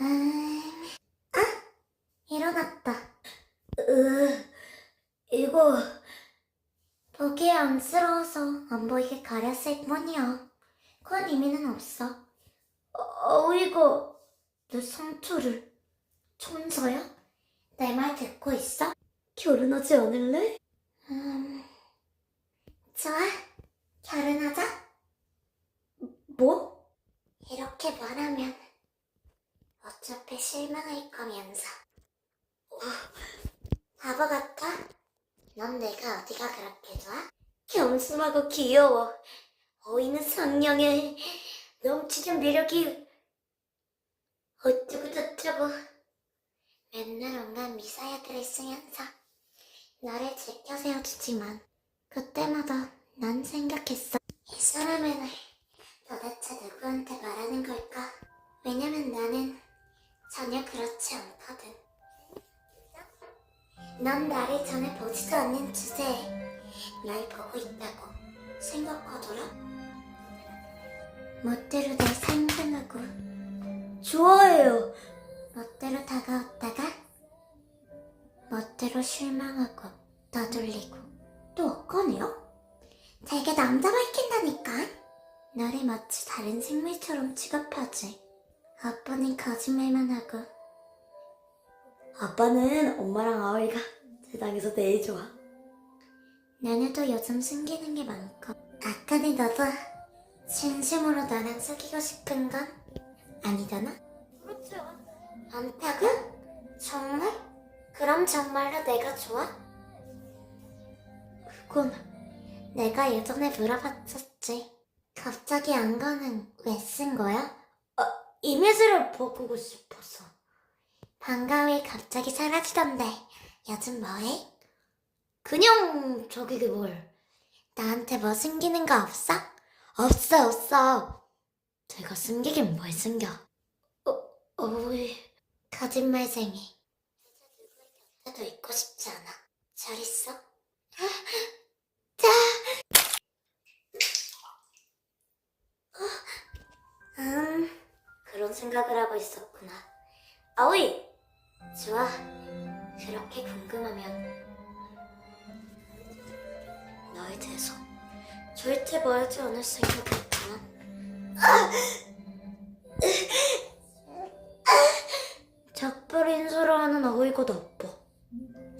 음, 아, 일어났다. 으, 이거 보기에 안쓰러워서 안 보이게 가렸을 뿐이야. 그건 의미는 없어. 어, 어 이거 내 상처를 천사야? 내 말 듣고 있어? 결혼하지 않을래? 음, 좋아. 결혼하자. 뭐? 이렇게 말하면 어차피 실망할 거면서. 어, 바보 같아? 넌 내가 어디가 그렇게 좋아? 겸손하고 귀여워. 어이는 상냥해. 넘치는 매력이 어쩌고 저쩌고. 맨날 온갖 미사야들 을 쓰면서 나를 지켜 세워주지만 그때마다 난 생각했어. 넌 나를 전에 보지도 않는 주제에 날 보고 있다고 생각하더라? 멋대로 날 상상하고 좋아해요. 멋대로 다가왔다가 멋대로 실망하고 떠돌리고 또 엇가네요? 되게 남자 밝힌다니까? 나를 마치 다른 생물처럼 취급하지. 아빠는 거짓말만 하고. 아빠는 엄마랑 아오이가 세상에서 제일 좋아. 나는 요즘 숨기는 게 많고. 아까는 너도 진심으로 나랑 사귀고 싶은 건 아니잖아? 그렇죠. 않다고? 정말? 그럼 정말로 내가 좋아? 그건 내가 예전에 물어봤었지. 갑자기 안가는 왜쓴 거야? 어, 이미지를 보고 싶어서. 방과 후에 갑자기 사라지던데 요즘 뭐해? 그냥 저기 그 뭘. 나한테 뭐 숨기는 거 없어? 없어 없어. 제가 숨기긴 뭘 숨겨. 어, 어이. 거짓말쟁이. 도 있고 싶지 않아. 잘 있어? 자. 음, 그런 생각을 하고 있었구나. 아오이! 좋아. 그렇게 궁금하면 너에 대해서 절대 말하지 않을 생각이 있지만 작별 인사를 하는 아오이가 나빠.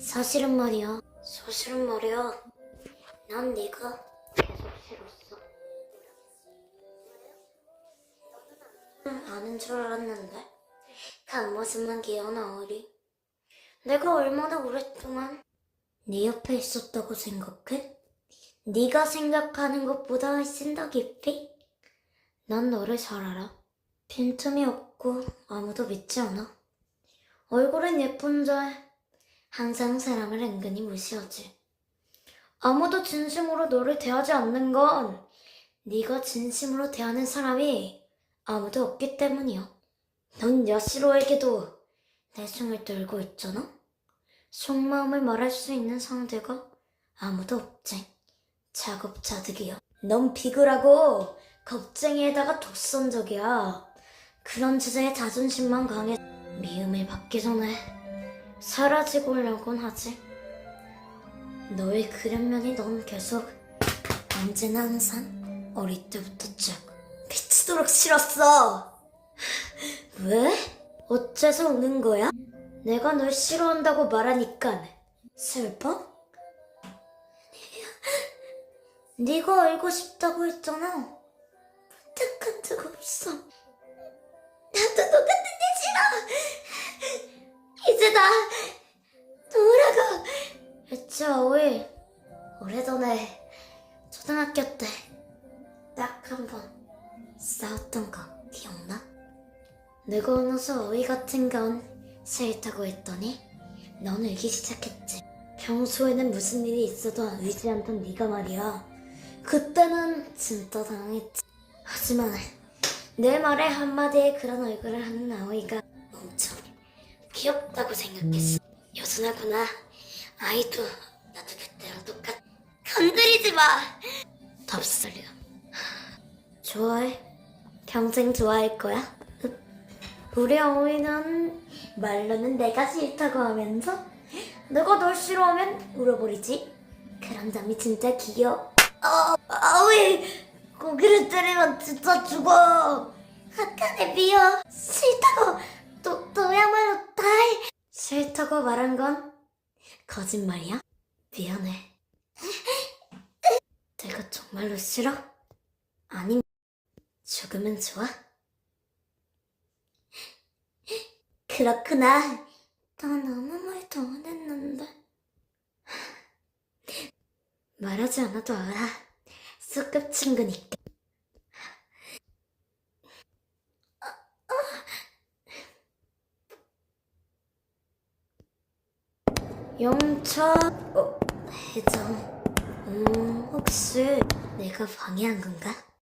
사실은 말이야. 사실은 말이야. 난 네가 계속 싫었어. 응, 아는 줄 알았는데 겉모습만 귀여운 아오리. 내가 얼마나 오랫동안 네 옆에 있었다고 생각해? 네가 생각하는 것보다 훨씬 더 깊이? 난 너를 잘 알아. 빈틈이 없고 아무도 믿지 않아. 얼굴은 예쁜데 항상 사람을 은근히 무시하지. 아무도 진심으로 너를 대하지 않는 건 네가 진심으로 대하는 사람이 아무도 없기 때문이야. 넌 야시로에게도 내숭을 떨고 있잖아? 속마음을 말할 수 있는 상대가 아무도 없지. 작업자득이야. 넌 비굴하고 겁쟁이에다가 독선적이야. 그런 주제에 자존심만 강해 미움을 받기 전에 사라지고려곤 하지. 너의 그런 면이 넌 계속 언제나 항상 어릴 때부터 쭉 미치도록 싫었어. 왜? 어째서 우는 거야? 내가 널 싫어한다고 말하니까 슬퍼? 네가 알고 싶다고 했잖아. 부탁한 적 없어. 나도 똑같은데 싫어. 이제 나 돌아가. 아오이 오래전에 초등학교 때 딱 한 번 싸웠던 거 기억나? 내가 어느서 어이 같은 건 싫다고 했더니 넌 울기 시작했지. 평소에는 무슨 일이 있어도 울지 않던 네가 말이야. 그때는 진짜 당황했지. 하지만 내 말에 한마디에 그런 얼굴을 하는 아오이가 엄청 귀엽다고 생각했어. 여전하구나. 아이도 나도 그때랑 똑같. 건드리지 마. 덥소려. 좋아해. 평생 좋아할 거야. 우리 어머니는 말로는 내가 싫다고 하면서 내가 널 싫어하면 울어버리지. 그런 점이 진짜 귀여워. 아, 아왜 고기를 때리면 진짜 죽어. 아까네 미워. 싫다고 너 너야말로 다해. 싫다고 말한 건 거짓말이야? 미안해. 내가 정말로 싫어? 아니 죽으면 좋아? 그렇구나. 난 아무 말도 안 했는데. 말하지 않아도 알아. 소꿉 친구니까. 영차, 어, 회장. 음, 혹시 내가 방해한 건가?